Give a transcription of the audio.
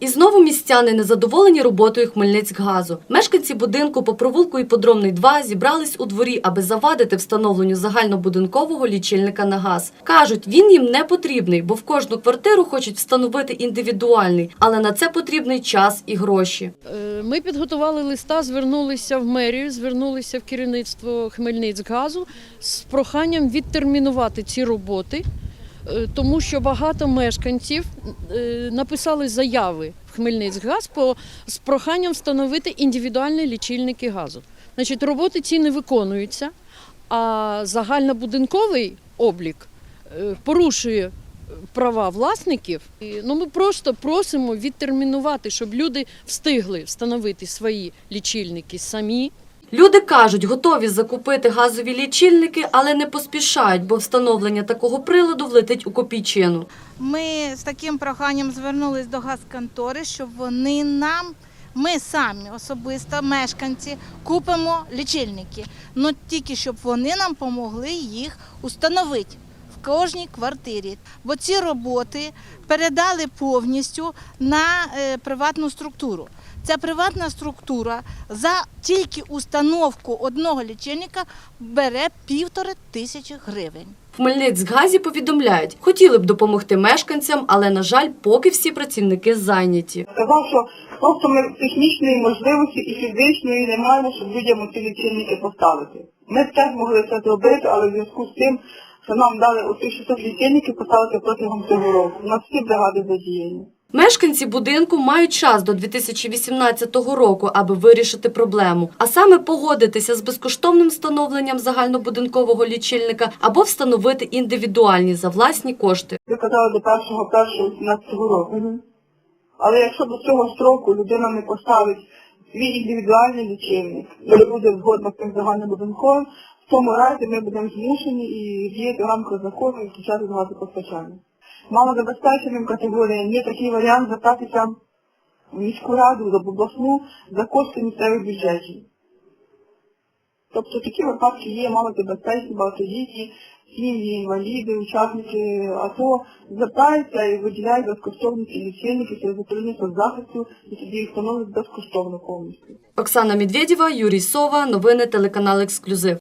І знову містяни незадоволені роботою Хмельницькгазу. Мешканці будинку по провулку Іпподромний 2 зібрались у дворі, аби завадити встановленню загальнобудинкового лічильника на газ. Кажуть, він їм не потрібний, бо в кожну квартиру хочуть встановити індивідуальний, але на це потрібний час і гроші. Е, Ми підготували листа, звернулися в мерію, звернулися в керівництво Хмельницькгазу з проханням відтермінувати ці роботи, тому що багато мешканців е, написали заяви в Хмельницькгаз по, з проханням встановити індивідуальні лічильники газу. Значить, роботи ці не виконуються, а загальнобудинковий облік е, порушує права власників. Ну, ми просто просимо відтермінувати, щоб люди встигли встановити свої лічильники самі. Люди кажуть, готові закупити газові лічильники, але не поспішають, бо встановлення такого приладу влетить у копійчину. Ми з таким проханням звернулись до газконтори, щоб вони нам, ми самі особисто, мешканці, купимо лічильники. Ну тільки щоб вони нам допомогли їх установити кожній квартирі. Бо ці роботи передали повністю на е, приватну структуру. Ця приватна структура за тільки установку одного лічильника бере півтори тисячі гривень. В Хмельницькгазі повідомляють, хотіли б допомогти мешканцям, але, на жаль, поки всі працівники зайняті. Сказав, що просто ми технічної можливості і фізичної не маємо, щоб людям ці лічильники поставити. Ми б теж могли це зробити, але в зв'язку з тим, що нам дали оці 600 лічильників поставити протягом цього року. У нас всі бригади задіяні. Мешканці будинку мають час до 2018 року, аби вирішити проблему, а саме погодитися з безкоштовним встановленням загальнобудинкового лічильника або встановити індивідуальні за власні кошти. Ви казали до 1.1.17 року. Але якщо до цього строку людина не поставить свій індивідуальний лічильник не буде згодна з цим загальнобудинковим, в цьому разі ми будемо змушені і діяти в рамках закону і включати газопостачання. Малозабезпеченим категоріям є такий варіант звертатися в міську раду, в обласну за кошти місцевих бюджетів. Тобто такі випадки є малозабезпечені, багатодітні, сім'ї, інваліди, учасники АТО звертаються і виділяють безкоштовні лічильники через управління соцзахисту і тоді їх встановлюють безкоштовно повністю. Оксана Медведєва, Юрій Сова, новини телеканал Ексклюзив.